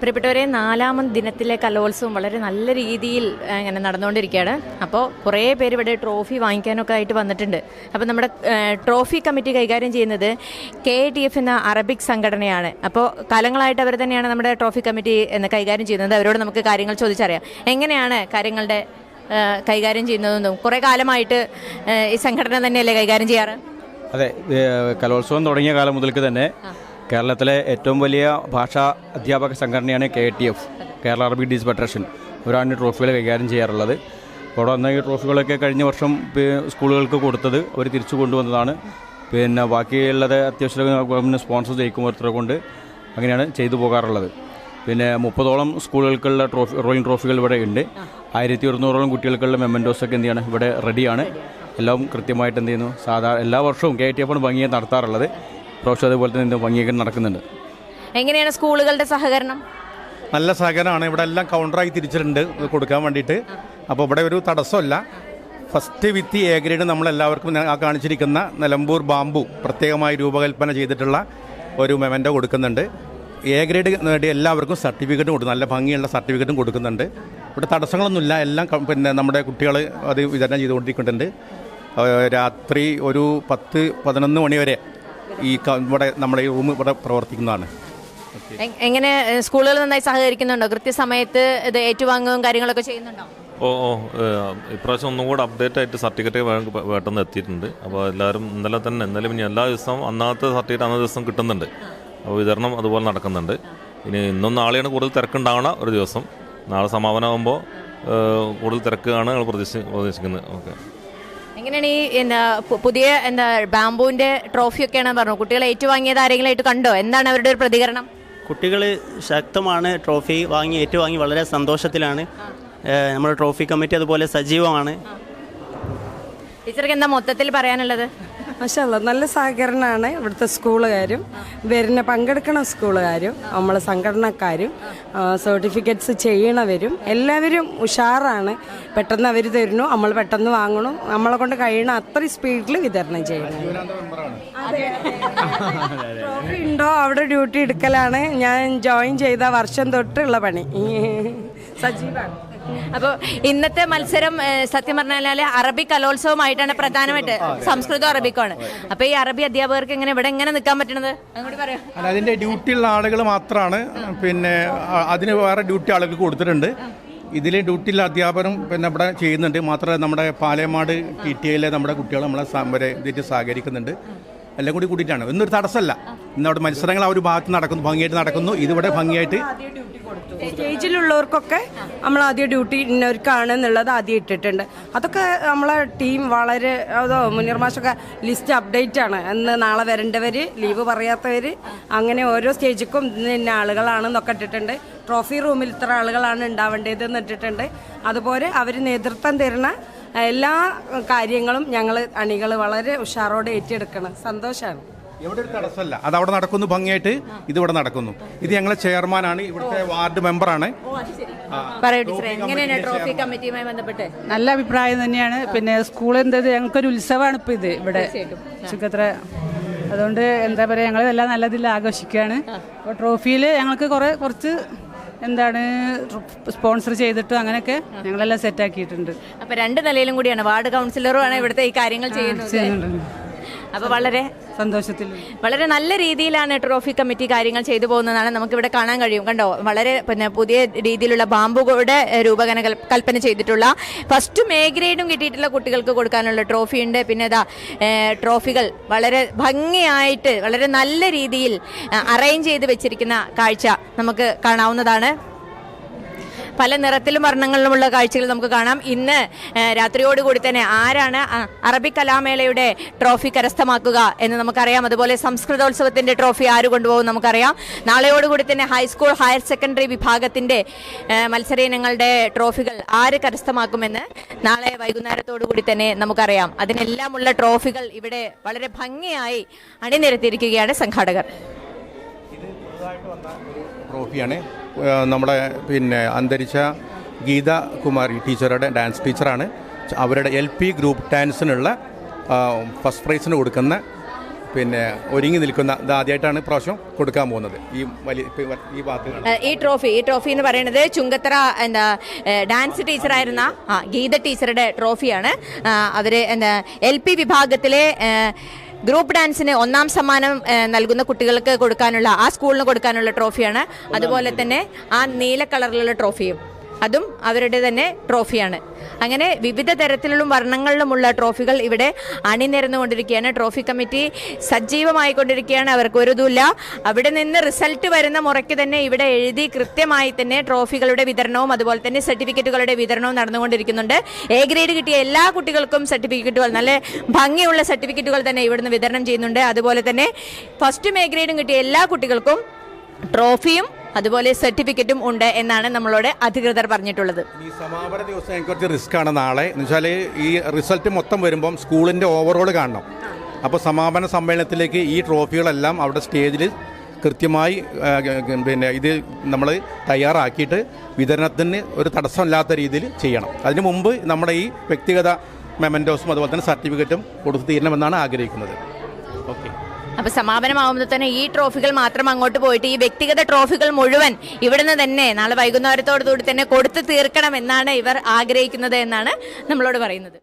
പ്രിയപ്പെട്ടവരെ നാലാമത് ദിനത്തിലെ കലോത്സവം വളരെ നല്ല രീതിയിൽ ഇങ്ങനെ നടന്നുകൊണ്ടിരിക്കുകയാണ്. അപ്പോൾ കുറേ പേര് ഇവിടെ ട്രോഫി വാങ്ങിക്കാനൊക്കെ ആയിട്ട് വന്നിട്ടുണ്ട്. അപ്പോൾ നമ്മുടെ ട്രോഫി കമ്മിറ്റി കൈകാര്യം ചെയ്യുന്നത് കെ ടി എഫ് എന്ന അറബിക് സംഘടനയാണ്. അപ്പോൾ കാലങ്ങളായിട്ട് അവർ തന്നെയാണ് നമ്മുടെ ട്രോഫി കമ്മിറ്റി എന്ന് കൈകാര്യം ചെയ്യുന്നത്. അവരോട് നമുക്ക് കാര്യങ്ങൾ ചോദിച്ചറിയാം. എങ്ങനെയാണ് കാര്യങ്ങളുടെ കൈകാര്യം ചെയ്യുന്നതെന്നും കുറേ കാലമായിട്ട് ഈ സംഘടന തന്നെയല്ലേ കൈകാര്യം ചെയ്യാറ്? അതെ കലോത്സവം തുടങ്ങിയ കാലം മുതൽക്ക് തന്നെ കേരളത്തിലെ ഏറ്റവും വലിയ ഭാഷാ അധ്യാപക സംഘടനയാണ് കെ ടി എഫ് കേരള അറബി ഡീസ് ഫെഡറേഷൻ അവരാണ് ട്രോഫികൾ കൈകാര്യം ചെയ്യാറുള്ളത്. അവിടെ വന്ന ഈ ട്രോഫികളൊക്കെ കഴിഞ്ഞ വർഷം സ്കൂളുകൾക്ക് കൊടുത്തത് അവർ തിരിച്ചു കൊണ്ടുവന്നതാണ്. പിന്നെ ബാക്കിയുള്ളത് അത്യാവശ്യം ഗവൺമെന്റ് സ്പോൺസർ ജയിക്കുമ്പോഴത്തെ കൊണ്ട് അങ്ങനെയാണ് ചെയ്തു പോകാറുള്ളത്. പിന്നെ മുപ്പതോളം സ്കൂളുകൾക്കുള്ള ട്രോഫി റോയിങ് ട്രോഫികൾ ഇവിടെ ഉണ്ട്. ആയിരത്തി ഒരുന്നൂറോളം കുട്ടികൾക്കുള്ള മെമ്മൻഡോസൊക്കെ എന്ത് ചെയ്യണം? ഇവിടെ റെഡിയാണ്. എല്ലാം കൃത്യമായിട്ട് എന്ത് ചെയ്യുന്നു? സാധാരണ എല്ലാ വർഷവും കെ ടി എഫാണ് ഭംഗിയെ നടത്താറുള്ളത്. പ്രാവശ്യം അതുപോലെ തന്നെ ഭംഗിയൊക്കെ നടക്കുന്നുണ്ട്. എങ്ങനെയാണ് സ്കൂളുകളുടെ സഹകരണം? നല്ല സഹകരണമാണ്. ഇവിടെ എല്ലാം കൗണ്ടറായി തിരിച്ചിട്ടുണ്ട്. ഇത് കൊടുക്കാൻ വേണ്ടിയിട്ട്. അപ്പോൾ ഇവിടെ ഒരു തടസ്സമല്ല. ഫസ്റ്റ് വിത്ത് എ ഗ്രേഡ് നമ്മളെല്ലാവർക്കും ആ കാണിച്ചിരിക്കുന്ന നിലമ്പൂർ ബാമ്പു പ്രത്യേകമായി രൂപകൽപ്പന ചെയ്തിട്ടുള്ള ഒരു മെമന്റോ കൊടുക്കുന്നുണ്ട്. എ ഗ്രേഡ് നേടിയ എല്ലാവർക്കും സർട്ടിഫിക്കറ്റും കൊടുക്കും. നല്ല ഭംഗിയുള്ള സർട്ടിഫിക്കറ്റും കൊടുക്കുന്നുണ്ട്. ഇവിടെ തടസ്സങ്ങളൊന്നുമില്ല. എല്ലാം ക- പിന്നെ നമ്മുടെ കുട്ടികൾ അത് വിതരണം ചെയ്തുകൊണ്ടിരിക്കുന്നുണ്ട്. രാത്രി ഒരു പത്ത് പതിനൊന്ന് മണി വരെ ഈ ക- ഇവിടെ നമ്മുടെ ഈ റൂം ഇവിടെ പ്രവർത്തിക്കുന്നതാണ്. എങ്ങനെ സ്കൂളുകൾ നന്നായി സഹകരിക്കുന്നുണ്ടോ? കൃത്യസമയത്ത് ഇത് ഏറ്റുവാങ്ങുകയും കാര്യങ്ങളൊക്കെ ചെയ്യുന്നുണ്ടോ? ഓ ഓ ഇപ്രാവശ്യം ഒന്നും കൂടെ അപ്ഡേറ്റ് ആയിട്ട് സർട്ടിഫിക്കറ്റ് പെട്ടെന്ന് എത്തിയിട്ടുണ്ട്. അപ്പോൾ എല്ലാവരും ഇന്നലെ തന്നെ ഇന്നലെ പിന്നെ എല്ലാ ദിവസവും അന്നാമത്തെ സർട്ടിഫിക്കറ്റ് അന്നേ ദിവസം കിട്ടുന്നുണ്ട്. അപ്പോൾ വിതരണം അതുപോലെ നടക്കുന്നുണ്ട്. ഇനി ഇന്നും നാളെയാണ് കൂടുതൽ തിരക്കുണ്ടാവണ ഒരു ദിവസം. നാളെ സമാപനമാകുമ്പോൾ കൂടുതൽ തിരക്കാണ് ഞങ്ങൾ പ്രതീക്ഷ പ്രതീക്ഷിക്കുന്നത്. ഓക്കെ. എങ്ങനെയാണ് ഈ എന്താ പുതിയ എന്താ ബാംബുവിന്റെ ട്രോഫി ഒക്കെയാണ് പറഞ്ഞു. കുട്ടികളെ ഏറ്റുവാങ്ങിയത് ആരെങ്കിലും ആയിട്ട് കണ്ടോ? എന്താണ് അവരുടെ ഒരു പ്രതികരണം? കുട്ടികൾ ശക്തമാണ് ട്രോഫി വാങ്ങി ഏറ്റുവാങ്ങി വളരെ സന്തോഷത്തിലാണ്. നമ്മുടെ ട്രോഫി കമ്മിറ്റി അതുപോലെ സജീവമാണ്. ടീച്ചർക്ക് എന്താ മൊത്തത്തിൽ പറയാനുള്ളത്? മാഷല്ല നല്ല സഹകരണമാണ് ഇവിടുത്തെ സ്കൂളുകാരും. വരുന്ന പങ്കെടുക്കണ സ്കൂളുകാരും നമ്മളെ സംഘടനക്കാരും സർട്ടിഫിക്കറ്റ്സ് ചെയ്യണവരും. എല്ലാവരും ഉഷാറാണ്. പെട്ടെന്ന് അവർ തരുന്നു നമ്മൾ പെട്ടെന്ന് വാങ്ങണം. നമ്മളെ കൊണ്ട് കഴിയണ അത്രയും സ്പീഡിൽ വിതരണം ചെയ്യണം ഉണ്ടോ? അവിടെ ഡ്യൂട്ടി എടുക്കലാണ്. ഞാൻ ജോയിൻ ചെയ്ത വർഷം തൊട്ടുള്ള പണി. സജീവാണ്. അപ്പോൾ ഇന്നത്തെ മത്സരം സത്യം പറഞ്ഞാൽ അറബി കലോത്സവമായിട്ടാണ് പ്രധാനമായിട്ട് സംസ്കൃതം അറബിക്കാണ് അപ്പോൾ ഈ അറബി അധ്യാപകർക്ക് എങ്ങനെ ഇവിടെ എങ്ങനെ നിൽക്കാൻ പറ്റണത്? അല്ല അതിന്റെ ഡ്യൂട്ടിയുള്ള ആളുകൾ മാത്രമാണ് പിന്നെ അതിന് വേറെ ഡ്യൂട്ടി ആളുകൾക്ക് കൊടുത്തിട്ടുണ്ട്. ഇതിൽ ഡ്യൂട്ടിയുള്ള അധ്യാപനം പിന്നെ ഇവിടെ ചെയ്യുന്നുണ്ട്. മാത്രമല്ല നമ്മുടെ പാലയമാട് ടി ടി ഐയിലെ നമ്മുടെ കുട്ടികൾ നമ്മളെ വരെ ഇതിട്ട് സഹകരിക്കുന്നുണ്ട്. എല്ലാം കൂടി കൂടിയിട്ടാണ്. ഇന്നൊരു തടസ്സമല്ല. ഇന്ന് അവിടെ മത്സരങ്ങൾ ആ ഒരു ഭാഗത്ത് നടക്കുന്നു ഭംഗിയായിട്ട് നടക്കുന്നു. ഇതിവിടെ ഭംഗിയായിട്ട് സ്റ്റേജിലുള്ളവർക്കൊക്കെ നമ്മൾ ആദ്യം ഡ്യൂട്ടി ഇന്നവർക്കാണ് എന്നുള്ളത് ആദ്യം ഇട്ടിട്ടുണ്ട്. അതൊക്കെ നമ്മളെ ടീം വളരെ അതോ മുനീർ ലിസ്റ്റ് അപ്ഡേറ്റ് ആണ് ഇന്ന് നാളെ വരേണ്ടവർ ലീവ് പറയാത്തവർ അങ്ങനെ ഓരോ സ്റ്റേജിക്കും ഇന്ന ആളുകളാണെന്നൊക്കെ ഇട്ടിട്ടുണ്ട്. ട്രോഫി റൂമിൽ ഇത്ര ആളുകളാണ് ഉണ്ടാവേണ്ടതെന്ന് ഇട്ടിട്ടുണ്ട് അതുപോലെ അവർ നേതൃത്വം തരുന്ന എല്ലാ കാര്യങ്ങളും ഞങ്ങൾ അണികൾ വളരെ ഉഷാറോടെ ഏറ്റെടുക്കണം. സന്തോഷമാണ് എവിടെ ഒരു തടസ്സമല്ല. അത് അവിടെ നടക്കുന്നു ഭംഗിയായിട്ട് ഇത് ഇവിടെ നടക്കുന്നു. ഇത് ഞങ്ങളെ ചെയർമാനാണ് ഇവിടുത്തെ വാർഡ് മെമ്പറാണ്. പറയൂ ടീച്ചർ എങ്ങനെയാണ് ട്രോഫി കമ്മിറ്റിയുമായി ബന്ധപ്പെട്ട്? നല്ല അഭിപ്രായം തന്നെയാണ്. പിന്നെ സ്കൂൾ എന്തത് ഞങ്ങൾക്കൊരു ഉത്സവമാണ് ഇപ്പൊ ഇത് ഇവിടെ. ചുക്കത്ര അതുകൊണ്ട് എന്താ പറയാ ഞങ്ങൾ എല്ലാം നല്ലതിൽ ആഘോഷിക്കുകയാണ്. അപ്പോൾ ട്രോഫിയിൽ ഞങ്ങൾക്ക് കുറെ കുറച്ച് എന്താണ് സ്പോൺസർ ചെയ്തിട്ട് അങ്ങനെയൊക്കെ ഞങ്ങളെല്ലാം സെറ്റ് ആക്കിയിട്ടുണ്ട്. അപ്പൊ രണ്ട് നിലയിലും കൂടിയാണ് വാർഡ് കൗൺസിലറുമാണ് ഇവിടുത്തെ ഈ കാര്യങ്ങൾ ചെയ്യുന്നത്. ചെയ്യുന്നുണ്ട്. അപ്പൊ വളരെ സന്തോഷത്തിൽ വളരെ നല്ല രീതിയിലാണ് ട്രോഫി കമ്മിറ്റി കാര്യങ്ങൾ ചെയ്തു പോകുന്നതാണ് നമുക്കിവിടെ കാണാൻ കഴിയും. കണ്ടോ വളരെ പിന്നെ പുതിയ രീതിയിലുള്ള ബാമ്പുകളുടെ രൂപകന കൽ- കൽപ്പന ചെയ്തിട്ടുള്ള ഫസ്റ്റ് എ ഗ്രേഡും കിട്ടിയിട്ടുള്ള കുട്ടികൾക്ക് കൊടുക്കാനുള്ള ട്രോഫി ഉണ്ട് പിന്നെ ഇതാ ട്രോഫികൾ വളരെ ഭംഗിയായിട്ട് വളരെ നല്ല രീതിയിൽ അറേഞ്ച് ചെയ്ത് വെച്ചിരിക്കുന്ന കാഴ്ച നമുക്ക് കാണാവുന്നതാണ്. പല നിറത്തിലും വർണങ്ങളിലുമുള്ള കാഴ്ചകൾ നമുക്ക് കാണാം. ഇന്ന് രാത്രിയോടുകൂടി തന്നെ ആരാണ് അറബി കലാമേളയുടെ ട്രോഫി കരസ്ഥമാക്കുക എന്ന് നമുക്കറിയാം. അതുപോലെ സംസ്കൃതോത്സവത്തിന്റെ ട്രോഫി ആര് കൊണ്ടുപോകും നമുക്കറിയാം. നാളെയോടുകൂടി തന്നെ ഹൈസ്കൂൾ ഹയർ സെക്കൻഡറി വിഭാഗത്തിന്റെ മത്സര ഇനങ്ങളുടെ ട്രോഫികൾ ആര് കരസ്ഥമാക്കുമെന്ന് നാളെ വൈകുന്നേരത്തോടുകൂടി തന്നെ നമുക്കറിയാം. അതിനെല്ലാമുള്ള ട്രോഫികൾ ഇവിടെ വളരെ ഭംഗിയായി അണിനിരത്തിയിരിക്കുകയാണ് സംഘാടകർ. ട്രോഫിയാണ്. നമ്മുടെ പിന്നെ അന്തരിച്ച ഗീത കുമാരി ടീച്ചറുടെ ഡാൻസ് ടീച്ചറാണ്. അവരുടെ എൽ പി ഗ്രൂപ്പ് ഡാൻസിനുള്ള ഫസ്റ്റ് പ്രൈസിന് കൊടുക്കുന്ന പിന്നെ ഒരുങ്ങി നിൽക്കുന്ന ഇത് ആദ്യമായിട്ടാണ് പ്രാവശ്യം കൊടുക്കാൻ പോകുന്നത്. ഈ വലിയ ഈ ഭാഗത്ത് ഈ ട്രോഫി ഈ ട്രോഫി എന്ന് പറയുന്നത് ചുങ്കത്തറ എന്താ ഡാൻസ് ടീച്ചറായിരുന്ന ഗീത ടീച്ചറുടെ ട്രോഫിയാണ്. അവർ എന്താ എൽ പി വിഭാഗത്തിലെ ഗ്രൂപ്പ് ഡാൻസിന് ഒന്നാം സമ്മാനം നൽകുന്ന കുട്ടികൾക്ക് കൊടുക്കാനുള്ള ആ സ്കൂളിന് കൊടുക്കാനുള്ള ട്രോഫിയാണ്. അതുപോലെ തന്നെ ആ നീല കളറിലുള്ള ട്രോഫിയും. അതും അവരുടെ തന്നെ ട്രോഫിയാണ്. അങ്ങനെ വിവിധ തരത്തിലുള്ള വർണങ്ങളിലുമുള്ള ട്രോഫികൾ ഇവിടെ അണിനിരന്നുകൊണ്ടിരിക്കുകയാണ്. ട്രോഫി കമ്മിറ്റി സജീവമായി കൊണ്ടിരിക്കുകയാണ് അവർക്ക് ഒരു ഇതുമില്ല അവിടെ നിന്ന് റിസൾട്ട് വരുന്ന മുറയ്ക്ക് തന്നെ ഇവിടെ എഴുതി കൃത്യമായി തന്നെ ട്രോഫികളുടെ വിതരണവും അതുപോലെ തന്നെ സർട്ടിഫിക്കറ്റുകളുടെ വിതരണവും നടന്നുകൊണ്ടിരിക്കുന്നുണ്ട്. എ ഗ്രേഡ് കിട്ടിയ എല്ലാ കുട്ടികൾക്കും സർട്ടിഫിക്കറ്റുകൾ നല്ല ഭംഗിയുള്ള സർട്ടിഫിക്കറ്റുകൾ തന്നെ ഇവിടുന്ന് വിതരണം ചെയ്യുന്നുണ്ട്. അതുപോലെ തന്നെ ഫസ്റ്റും എ ഗ്രേഡും കിട്ടിയ എല്ലാ കുട്ടികൾക്കും ട്രോഫിയും അതുപോലെ സർട്ടിഫിക്കറ്റും ഉണ്ട് എന്നാണ് നമ്മളോട് അധികൃതർ പറഞ്ഞിട്ടുള്ളത്. ഈ സമാപന ദിവസം കുറച്ച് റിസ്ക് ആണ് നാളെ. എന്ന് വെച്ചാൽ ഈ റിസൾട്ട് മൊത്തം വരുമ്പം സ്കൂളിന്റെ ഓവറോൾ കാണണം. അപ്പോൾ സമാപന സമ്മേളനത്തിലേക്ക് ഈ ട്രോഫികളെല്ലാം അവിടെ സ്റ്റേജിൽ കൃത്യമായി പിന്നെ ഇത് നമ്മൾ തയ്യാറാക്കിയിട്ട് വിതരണത്തിന് ഒരു തടസ്സമില്ലാത്ത രീതിയിൽ ചെയ്യണം. അതിനു മുമ്പ് നമ്മുടെ ഈ വ്യക്തിഗത മെമന്റോസും അതുപോലെ തന്നെ സർട്ടിഫിക്കറ്റും കൊടുത്തു തീരണമെന്നാണ് ആഗ്രഹിക്കുന്നത്. ഓക്കെ അപ്പൊ സമാപനമാകുമ്പോൾ തന്നെ ഈ ട്രോഫികൾ മാത്രം അങ്ങോട്ട് പോയിട്ട് ഈ വ്യക്തിഗത ട്രോഫികൾ മുഴുവൻ ഇവിടുന്ന് തന്നെ നാളെ വൈകുന്നേരത്തോടു കൂടി തന്നെ കൊടുത്തു തീർക്കണം എന്നാണ് ഇവർ ആഗ്രഹിക്കുന്നത് എന്നാണ് നമ്മളോട് പറയുന്നത്.